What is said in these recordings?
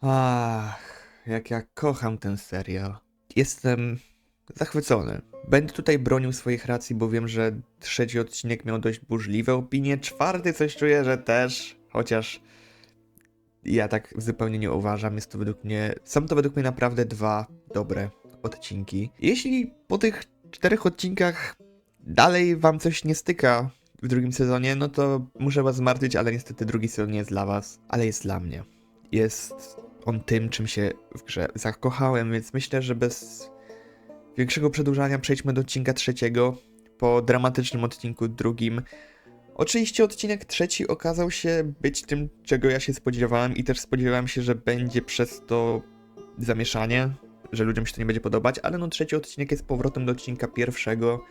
Ach, jak ja kocham ten serial. Jestem zachwycony. Będę tutaj bronił swoich racji, bo wiem, że trzeci odcinek miał dość burzliwe opinie. Czwarty coś czuję, że też, chociaż ja tak zupełnie nie uważam. Jest to według mnie, są to według mnie naprawdę dwa dobre odcinki. Jeśli po tych czterech odcinkach dalej wam coś nie styka w drugim sezonie, no to muszę was zmartwić, ale niestety drugi sezon nie jest dla was, ale jest dla mnie. Jest on tym, czym się w grze zakochałem, więc myślę, że bez większego przedłużania przejdźmy do odcinka trzeciego. Po dramatycznym odcinku drugim. Oczywiście odcinek trzeci okazał się być tym, czego ja się spodziewałem i też spodziewałem się, że będzie przez to zamieszanie, że ludziom się to nie będzie podobać, ale no trzeci odcinek jest powrotem do odcinka pierwszego.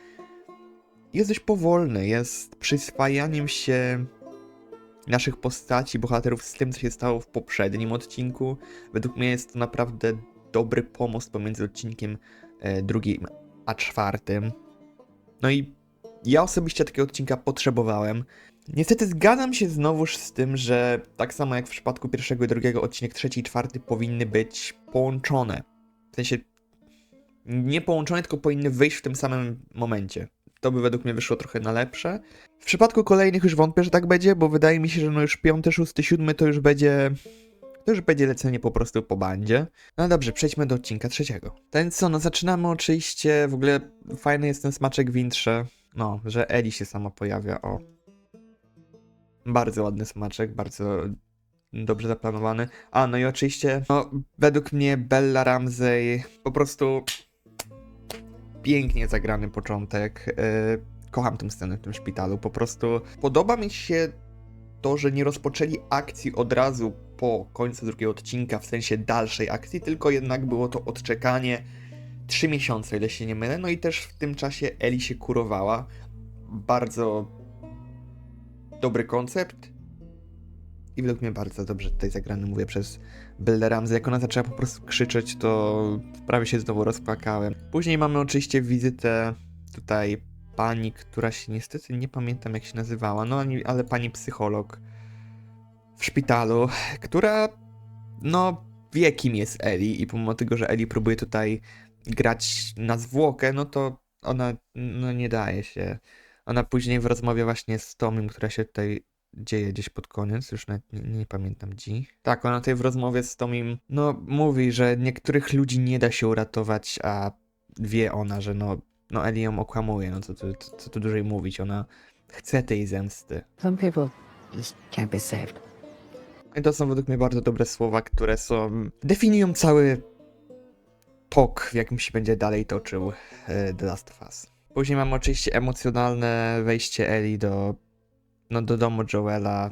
Jest dość powolny, jest przyswajaniem się naszych postaci, bohaterów z tym, co się stało w poprzednim odcinku. Według mnie jest to naprawdę dobry pomost pomiędzy odcinkiem e, drugim a czwartym. No i ja osobiście takiego odcinka potrzebowałem. Niestety zgadzam się znowuż z tym, że tak samo jak w przypadku pierwszego i drugiego, odcinek trzeci i czwarty powinny być połączone. W sensie nie połączone, tylko powinny wyjść w tym samym momencie. To by według mnie wyszło trochę na lepsze. W przypadku kolejnych już wątpię, że tak będzie, bo wydaje mi się, że no już piąty, szósty, siódmy to już będzie... To już będzie lecenie po prostu po bandzie. No dobrze, przejdźmy do odcinka trzeciego. Ten co, no zaczynamy oczywiście, w ogóle fajny jest ten smaczek w intrze. No, że Eli się sama pojawia, o. Bardzo ładny smaczek, bardzo dobrze zaplanowany. A, no i oczywiście, no, według mnie Bella Ramsey po prostu pięknie zagrany początek. Yy, kocham tę scenę w tym szpitalu. Po prostu podoba mi się to, że nie rozpoczęli akcji od razu po końcu drugiego odcinka, w sensie dalszej akcji, tylko jednak było to odczekanie 3 miesiące, ile się nie mylę. No i też w tym czasie Eli się kurowała. Bardzo dobry koncept. I według mnie bardzo dobrze tutaj zagrany, mówię, przez Belle Ramsey. Jak ona zaczęła po prostu krzyczeć, to prawie się znowu rozpłakałem. Później mamy oczywiście wizytę tutaj pani, która się niestety nie pamiętam jak się nazywała, no ale pani psycholog w szpitalu, która no wie kim jest Eli i pomimo tego, że Eli próbuje tutaj grać na zwłokę, no to ona no nie daje się. Ona później w rozmowie właśnie z Tomem, która się tutaj dzieje gdzieś pod koniec, już nawet nie, nie pamiętam dzi. Tak, ona tutaj w rozmowie z Tomim, no mówi, że niektórych ludzi nie da się uratować, a wie ona, że no, no Eli ją okłamuje, no co tu, co, co tu dłużej mówić, ona chce tej zemsty. Some people just can't be saved. I to są według mnie bardzo dobre słowa, które są. definiują cały tok, w jakim się będzie dalej toczył e, The Last of Us. Później mamy oczywiście emocjonalne wejście Eli do. No do domu Joela.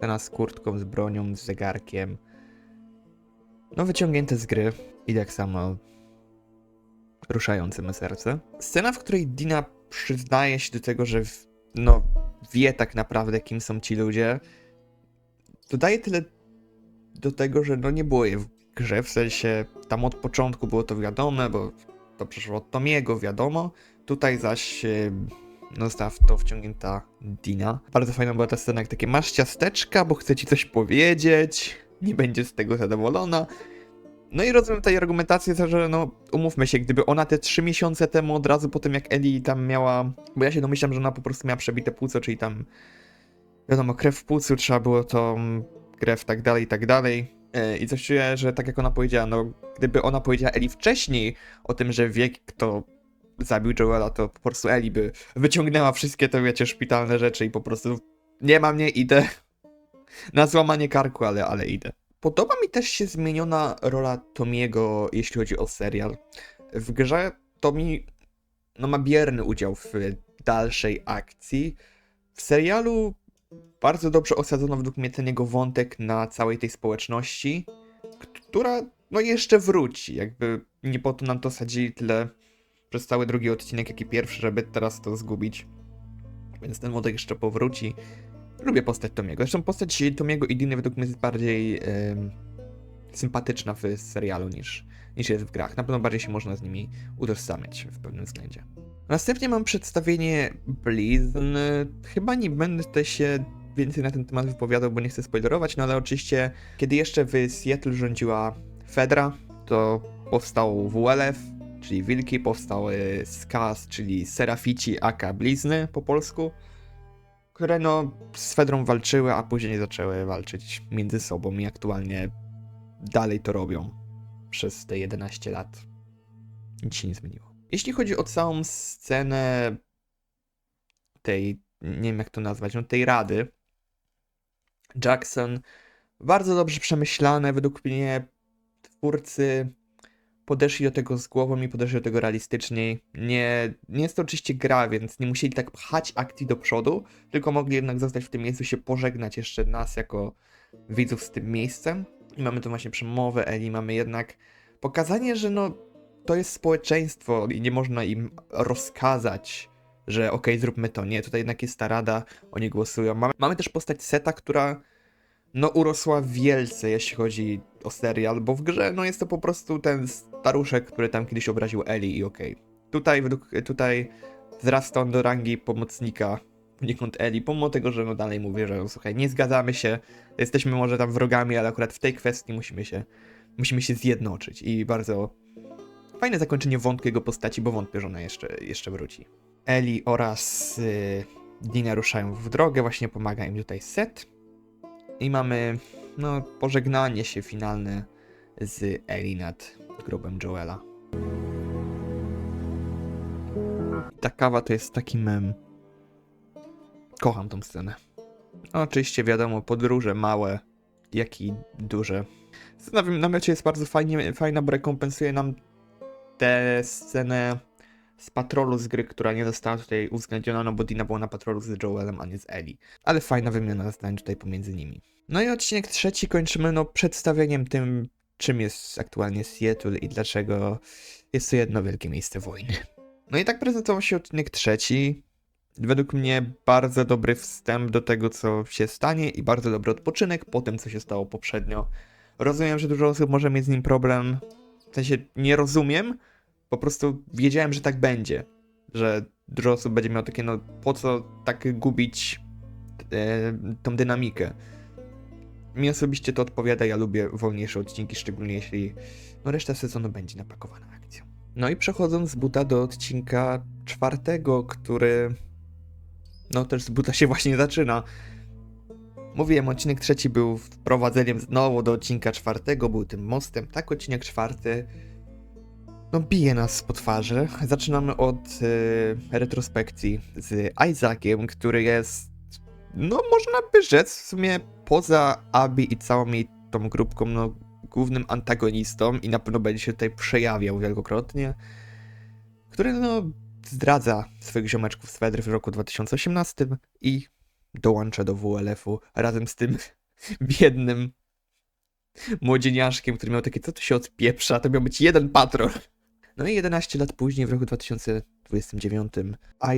Ona z kurtką, z bronią, z zegarkiem. No wyciągnięte z gry. I tak samo ruszające me serce. Scena, w której Dina przyznaje się do tego, że w, no wie tak naprawdę kim są ci ludzie dodaje tyle do tego, że no nie było jej w grze, w sensie tam od początku było to wiadome, bo to przeszło od Tomiego, wiadomo. Tutaj zaś została w to wciągnięta Dina. Bardzo fajna była ta scena, jak takie masz ciasteczka, bo chcę ci coś powiedzieć, nie będzie z tego zadowolona. No i rozumiem tutaj argumentację, że no umówmy się, gdyby ona te trzy miesiące temu od razu po tym jak Eli tam miała, bo ja się domyślam, że ona po prostu miała przebite płuco, czyli tam wiadomo, krew w płucu, trzeba było to krew, tak dalej, i tak dalej. E, I coś czuję, że tak jak ona powiedziała, no gdyby ona powiedziała Eli wcześniej o tym, że wie kto zabił Joela, to po prostu Eli by wyciągnęła wszystkie te, wiecie, szpitalne rzeczy i po prostu nie ma mnie, idę na złamanie karku, ale, ale idę. Podoba mi też się zmieniona rola Tomiego, jeśli chodzi o serial. W grze Tomi no, ma bierny udział w dalszej akcji. W serialu bardzo dobrze osadzono według mnie ten jego wątek na całej tej społeczności, która no jeszcze wróci. Jakby nie po to nam to sadzili tyle przez cały drugi odcinek, jak i pierwszy, żeby teraz to zgubić. Więc ten wątek jeszcze powróci. Lubię postać Tomiego. Zresztą postać Tomiego i Diny według mnie jest bardziej em, sympatyczna w serialu niż, niż jest w grach. Na pewno bardziej się można z nimi utożsamiać w pewnym względzie. Następnie mam przedstawienie blizn. Chyba nie będę się więcej na ten temat wypowiadał, bo nie chcę spoilerować, no ale oczywiście, kiedy jeszcze w Seattle rządziła Fedra, to powstał WLF, czyli Wilki, powstały Skaz, czyli Serafici, aka Blizny po polsku, które no z Fedrą walczyły, a później zaczęły walczyć między sobą i aktualnie dalej to robią przez te 11 lat. Nic się nie zmieniło. Jeśli chodzi o całą scenę tej, nie wiem jak to nazwać, no tej rady, Jackson, bardzo dobrze przemyślane, według mnie twórcy podeszli do tego z głową i podeszli do tego realistycznie. Nie, nie jest to oczywiście gra, więc nie musieli tak pchać akcji do przodu, tylko mogli jednak zostać w tym miejscu, się pożegnać jeszcze nas jako widzów z tym miejscem. I mamy tu właśnie przemowę Eli, mamy jednak pokazanie, że no to jest społeczeństwo i nie można im rozkazać, że okej, zróbmy to. Nie, tutaj jednak jest ta rada, oni głosują. Mamy, mamy też postać Seta, która no urosła wielce, jeśli chodzi o serial, bo w grze no jest to po prostu ten staruszek, który tam kiedyś obraził Eli i okej. Tutaj według, tutaj wzrasta on do rangi pomocnika poniekąd Eli, pomimo tego, że no dalej mówię, że no, słuchaj, nie zgadzamy się, jesteśmy może tam wrogami, ale akurat w tej kwestii musimy się, musimy się zjednoczyć i bardzo fajne zakończenie wątku jego postaci, bo wątpię, że ona jeszcze, jeszcze wróci. Eli oraz y, Dina ruszają w drogę, właśnie pomaga im tutaj Set. I mamy, no, pożegnanie się finalne z Eli nad grobem Joela. Ta kawa to jest taki mem. Kocham tą scenę. No, oczywiście wiadomo, podróże małe, jak i duże. Scena w namiocie jest bardzo fajnie, fajna, bo rekompensuje nam tę scenę z patrolu z gry, która nie została tutaj uwzględniona, no bo Dina była na patrolu z Joelem, a nie z Eli. Ale fajna wymiana zdań tutaj pomiędzy nimi. No i odcinek trzeci kończymy no przedstawieniem tym, czym jest aktualnie Seattle i dlaczego jest to jedno wielkie miejsce wojny. No i tak prezentował się odcinek trzeci. Według mnie bardzo dobry wstęp do tego, co się stanie i bardzo dobry odpoczynek po tym, co się stało poprzednio. Rozumiem, że dużo osób może mieć z nim problem. W sensie nie rozumiem, po prostu wiedziałem, że tak będzie. Że dużo osób będzie miało takie, no po co tak gubić e, tą dynamikę. Mi osobiście to odpowiada, ja lubię wolniejsze odcinki, szczególnie jeśli no, reszta sezonu będzie napakowana akcją. No i przechodząc z buta do odcinka czwartego, który no też z buta się właśnie zaczyna. Mówiłem, odcinek trzeci był wprowadzeniem znowu do odcinka czwartego, był tym mostem, tak odcinek czwarty no bije nas po twarzy. Zaczynamy od y, retrospekcji z Isaaciem, który jest, no można by rzec, w sumie poza Abi i całą jej tą grupką, no głównym antagonistą i na pewno będzie się tutaj przejawiał wielokrotnie, który no zdradza swoich ziomeczków z Fedry w roku 2018 i dołącza do WLF-u razem z tym biednym młodzieniaszkiem, który miał takie, co tu się odpieprza, to miał być jeden patrol. No i 11 lat później, w roku 2029,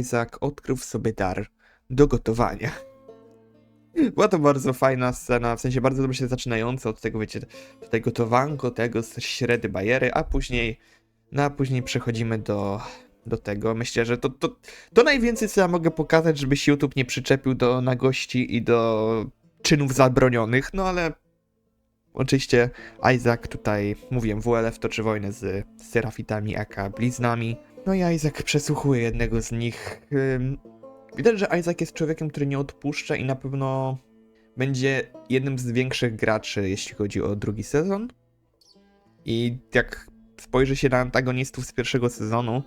Isaac odkrył w sobie dar do gotowania. Była to bardzo fajna scena, w sensie bardzo dobrze się zaczynająca od tego, wiecie, tutaj gotowanko, tego średy bajery, a później, no a później przechodzimy do, do tego. Myślę, że to, to, to najwięcej, co ja mogę pokazać, żeby się YouTube nie przyczepił do nagości i do czynów zabronionych, no ale Oczywiście Isaac tutaj, mówiłem, WLF toczy wojnę z Serafitami aka Bliznami. No i Isaac przesłuchuje jednego z nich. Widać, że Isaac jest człowiekiem, który nie odpuszcza i na pewno będzie jednym z większych graczy, jeśli chodzi o drugi sezon. I jak spojrzy się na antagonistów z pierwszego sezonu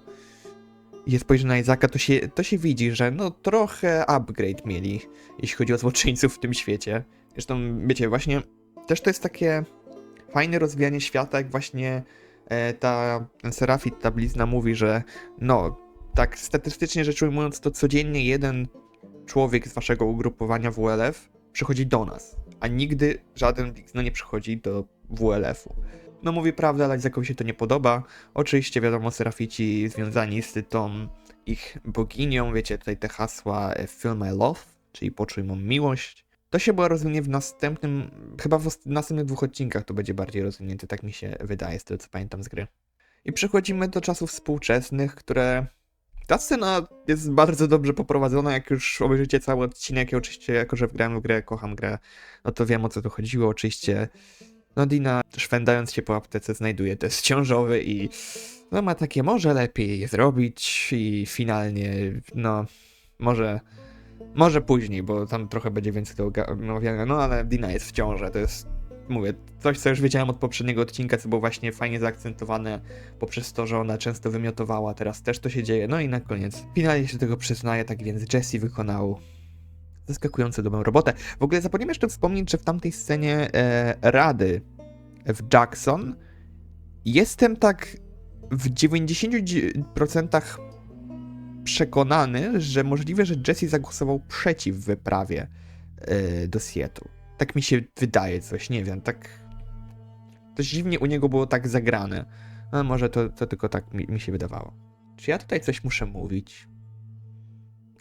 i spojrzy na Isaaca, to się, to się widzi, że no trochę upgrade mieli, jeśli chodzi o złoczyńców w tym świecie. Zresztą, wiecie, właśnie też to jest takie fajne rozwijanie świata, jak właśnie e, ta ten Serafit, ta blizna mówi, że no, tak statystycznie rzecz ujmując, to codziennie jeden człowiek z waszego ugrupowania WLF przychodzi do nas, a nigdy żaden blizna nie przychodzi do WLF-u. No mówi prawdę, ale Isaac'owi się to nie podoba. Oczywiście wiadomo, Serafici związani z tą ich boginią, wiecie, tutaj te hasła e, Feel My Love, czyli poczuj mą miłość. To się była rozwinie w następnym, chyba w następnych dwóch odcinkach to będzie bardziej rozwinięte, tak mi się wydaje, z tego co pamiętam z gry. I przechodzimy do czasów współczesnych, które Ta scena jest bardzo dobrze poprowadzona, jak już obejrzycie cały odcinek, i oczywiście jako, że grałem w grę, kocham grę, no to wiem o co tu chodziło, oczywiście. No Dina, szwendając się po aptece, znajduje test ciążowy i no ma takie, może lepiej je zrobić i finalnie, no, może, może później, bo tam trochę będzie więcej oga- omawiania, no ale Dina jest w ciąży, to jest, mówię, coś co już wiedziałem od poprzedniego odcinka, co było właśnie fajnie zaakcentowane poprzez to, że ona często wymiotowała, teraz też to się dzieje, no i na koniec, finalnie się tego przyznaje, tak więc Jesse wykonał zaskakująco dobrą robotę. W ogóle zapomniałem jeszcze wspomnieć, że w tamtej scenie e, Rady w Jackson jestem tak w 90% przekonany, że możliwe, że Jesse zagłosował przeciw wyprawie e, do Seattle. Tak mi się wydaje coś, nie wiem, tak coś dziwnie u niego było tak zagrane. No może to, to tylko tak mi, mi się wydawało. Czy ja tutaj coś muszę mówić?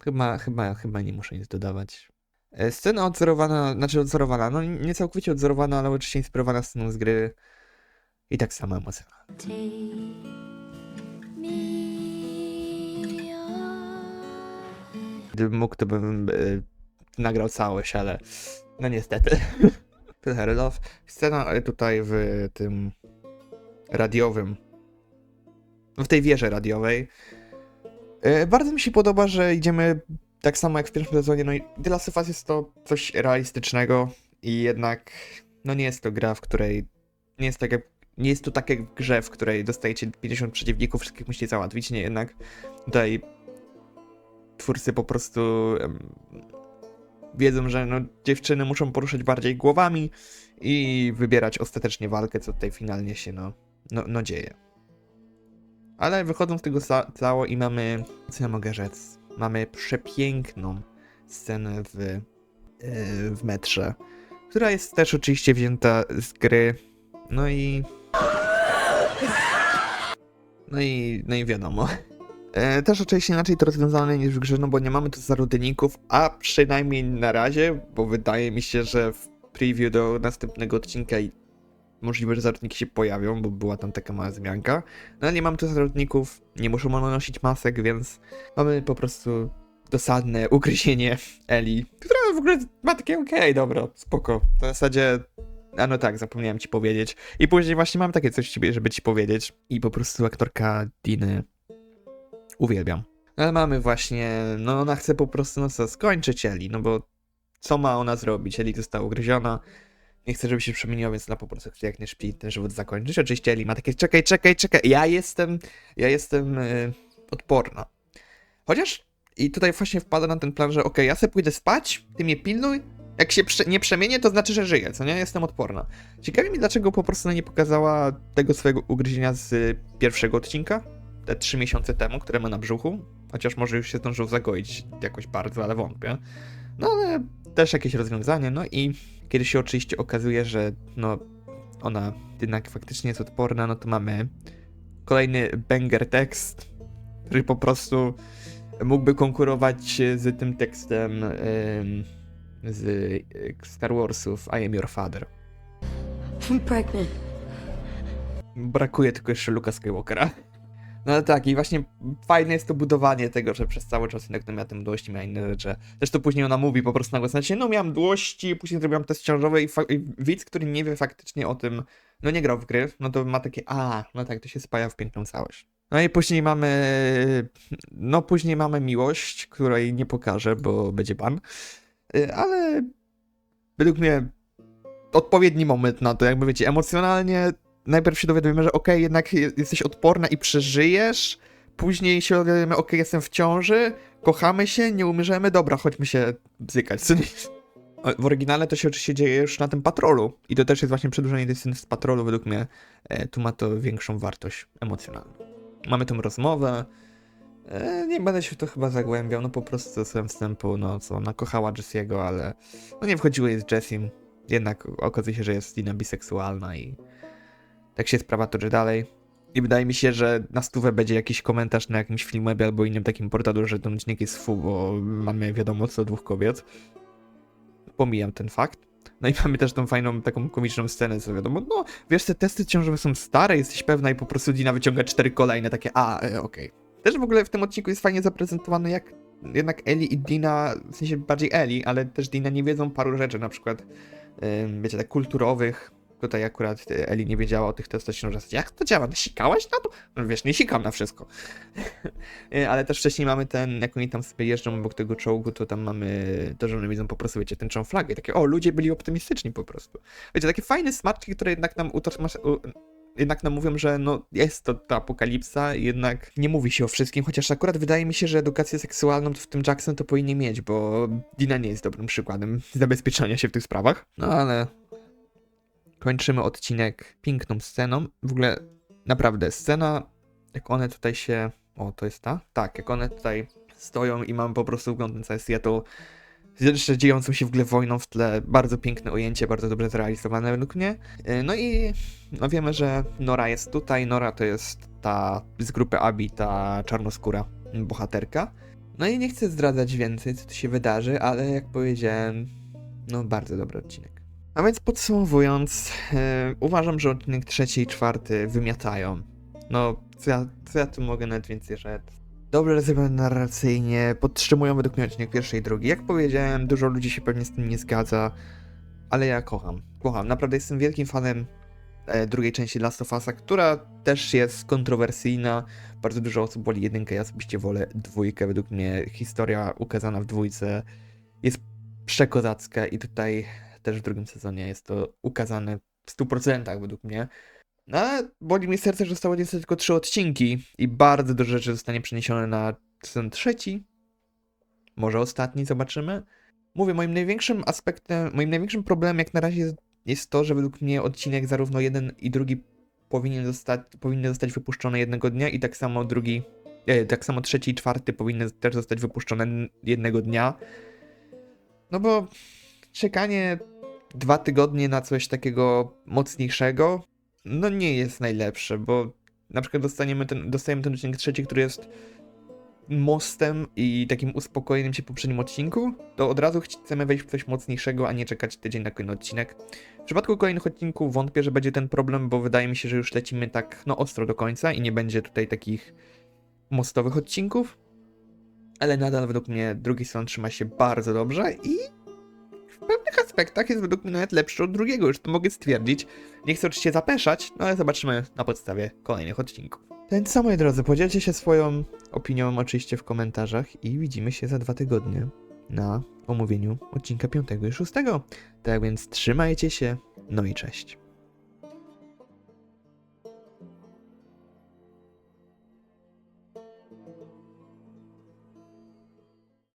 Chyba, chyba, chyba nie muszę nic dodawać. E, Scena odzorowana, znaczy odzorowana, no nie całkowicie odzorowana, ale oczywiście inspirowana sceną z gry. I tak samo emocjonalna. Gdybym mógł, to bym e, nagrał całość, ale no niestety. Tyle love. Scena e, tutaj w tym radiowym, w tej wieży radiowej. E, Bardzo mi się podoba, że idziemy tak samo jak w pierwszym sezonie. No i The Last of Us jest to coś realistycznego i jednak no nie jest to gra, w której nie jest tak jak, nie jest to tak jak w grze, w której dostajecie 50 przeciwników, wszystkich musicie załatwić. Nie, jednak tutaj twórcy po prostu wiedzą, że no, dziewczyny muszą poruszać bardziej głowami i wybierać ostatecznie walkę, co tutaj finalnie się no, no, no dzieje. Ale wychodzą z tego ca- cało i mamy, co ja mogę rzec, mamy przepiękną scenę w, e, w metrze, która jest też oczywiście wzięta z gry, no i... No i, no i wiadomo. E, też oczywiście inaczej to rozwiązane niż w grze, no bo nie mamy tu zarodników, a przynajmniej na razie, bo wydaje mi się, że w preview do następnego odcinka i możliwe, że zarodniki się pojawią, bo była tam taka mała zmianka. No ale nie mamy tu zarodników, nie muszą one nosić masek, więc mamy po prostu dosadne ugryzienie Eli, która w ogóle ma takie okej, dobra, spoko. W zasadzie a no tak, zapomniałem ci powiedzieć. I później właśnie mam takie coś żeby ci powiedzieć. I po prostu aktorka Diny uwielbiam. Ale mamy właśnie, no ona chce po prostu, no co, skończyć Eli, no bo co ma ona zrobić? Eli została ugryziona, nie chce, żeby się przemieniła, więc ona po prostu chce jak nie szpi ten żywot zakończyć. Oczywiście Eli ma takie, czekaj, czekaj, czekaj, ja jestem, ja jestem y, odporna. Chociaż, i tutaj właśnie wpada na ten plan, że okej, ja sobie pójdę spać, ty mnie pilnuj, jak się nie przemienię, to znaczy, że żyję, co nie? Jestem odporna. Ciekawi mnie, dlaczego po prostu nie pokazała tego swojego ugryzienia z pierwszego odcinka, te trzy miesiące temu, które ma na brzuchu. Chociaż może już się zdążył zagoić jakoś bardzo, ale wątpię. No ale też jakieś rozwiązanie. No i kiedy się oczywiście okazuje, że no ona jednak faktycznie jest odporna, no to mamy kolejny banger tekst, który po prostu mógłby konkurować z tym tekstem z y, Star Warsów I am your father. I'm pregnant. Brakuje tylko jeszcze Luka Skywalkera. No ale tak, i właśnie fajne jest to budowanie tego, że przez cały czas jednak no, miała te mdłości, miała inne rzeczy. Zresztą później ona mówi po prostu na głos, znaczy, no miałam mdłości, później zrobiłam test ciążowy i, i widz, który nie wie faktycznie o tym, no nie grał w gry, no to ma takie, a, no tak, to się spaja w piękną całość. No i później mamy, no później mamy miłość, której nie pokażę, bo będzie ban, Y, ale według mnie odpowiedni moment na to, jakby wiecie, emocjonalnie najpierw się dowiadujemy, że okej, jednak je- jesteś odporna i przeżyjesz. Później się dowiadujemy, okej, jestem w ciąży, kochamy się, nie umrzemy, dobra, chodźmy się bzykać. W oryginale to się oczywiście dzieje już na tym patrolu. I to też jest właśnie przedłużenie tej sceny z patrolu, według mnie. E, tu ma to większą wartość emocjonalną. Mamy tą rozmowę. E, nie będę się w to chyba zagłębiał, no po prostu swoim wstępu, no co, ona kochała Jesse'ego, ale no nie wchodziło jej z Jessim. Jednak okazuje się, że jest Dina biseksualna i tak się sprawa toczy dalej. I wydaje mi się, że na stówę będzie jakiś komentarz na jakimś filmie albo innym takim portalu, że ten odcinek jest fu, bo mamy wiadomo co dwóch kobiet. Pomijam ten fakt. No i mamy też tą fajną, taką komiczną scenę, co wiadomo, no wiesz, te testy ciążowe są stare, jesteś pewna i po prostu Dina wyciąga cztery kolejne, takie, a, e, okej. Też w ogóle w tym odcinku jest fajnie zaprezentowane, jak jednak Eli i Dina, w sensie bardziej Eli, ale też Dina nie wiedzą paru rzeczy, na przykład, ym, wiecie, tak kulturowych. Tutaj akurat y, Eli nie wiedziała o tych testosteronie. Jak to działa? Sikałaś na to? No wiesz, nie sikam na wszystko. Y, ale też wcześniej mamy ten, jak oni tam sobie jeżdżą obok tego czołgu, to tam mamy to, że widzą po prostu, wiecie, tęczą flagę. I takie, o, ludzie byli optymistyczni po prostu. Wiecie, takie fajne smaczki, które jednak nam utożsamiają jednak nam mówią, że no jest to ta apokalipsa, jednak nie mówi się o wszystkim, chociaż akurat wydaje mi się, że edukację seksualną w tym Jackson to powinien mieć, bo Dina nie jest dobrym przykładem zabezpieczania się w tych sprawach. No ale kończymy odcinek piękną sceną. W ogóle naprawdę scena, jak one tutaj się... O, to jest ta? Tak, jak one tutaj stoją i mam po prostu wgląd na całe Seattle jeszcze dziejącą się w ogóle wojną w tle. Bardzo piękne ujęcie, bardzo dobrze zrealizowane według mnie. Yy, No i no wiemy, że Nora jest tutaj. Nora to jest ta z grupy Abi, ta czarnoskóra bohaterka. No i nie chcę zdradzać więcej, co tu się wydarzy, ale jak powiedziałem, no bardzo dobry odcinek. A więc podsumowując, yy, uważam, że odcinek trzeci i czwarty wymiatają. No, co ja, co ja tu mogę nawet więcej rzec? Dobrze rozegrane narracyjnie, podtrzymują według mnie odcinek pierwszy i drugi. Jak powiedziałem, dużo ludzi się pewnie z tym nie zgadza, ale ja kocham. Kocham. Naprawdę jestem wielkim fanem e, drugiej części Last of Us'a, która też jest kontrowersyjna. Bardzo dużo osób woli jedynkę, ja osobiście wolę dwójkę. Według mnie historia ukazana w dwójce jest przekozacka i tutaj też w drugim sezonie jest to ukazane w 100% według mnie. No, ale boli mnie serce, że zostało niestety tylko trzy odcinki i bardzo dużo rzeczy zostanie przeniesione na sezon trzeci. Może ostatni, zobaczymy. Mówię, moim największym aspektem, moim największym problemem jak na razie jest, jest to, że według mnie odcinek zarówno jeden i drugi powinien zostać, powinny zostać wypuszczone jednego dnia i tak samo drugi, e, tak samo trzeci i czwarty powinny też zostać wypuszczone jednego dnia. No bo czekanie dwa tygodnie na coś takiego mocniejszego, no nie jest najlepsze, bo na przykład dostaniemy ten, dostajemy ten odcinek trzeci, który jest mostem i takim uspokojeniem się po poprzednim odcinku, to od razu chcemy wejść w coś mocniejszego, a nie czekać tydzień na kolejny odcinek. W przypadku kolejnych odcinków wątpię, że będzie ten problem, bo wydaje mi się, że już lecimy tak no ostro do końca i nie będzie tutaj takich mostowych odcinków. Ale nadal według mnie drugi sezon trzyma się bardzo dobrze i aspektach jest według mnie nawet lepszy od drugiego, już to mogę stwierdzić. Nie chcę oczywiście zapeszać, no ale zobaczymy na podstawie kolejnych odcinków. Więc co moi drodzy, podzielcie się swoją opinią oczywiście w komentarzach i widzimy się za dwa tygodnie na omówieniu odcinka 5 i 6. Tak więc trzymajcie się, no i cześć.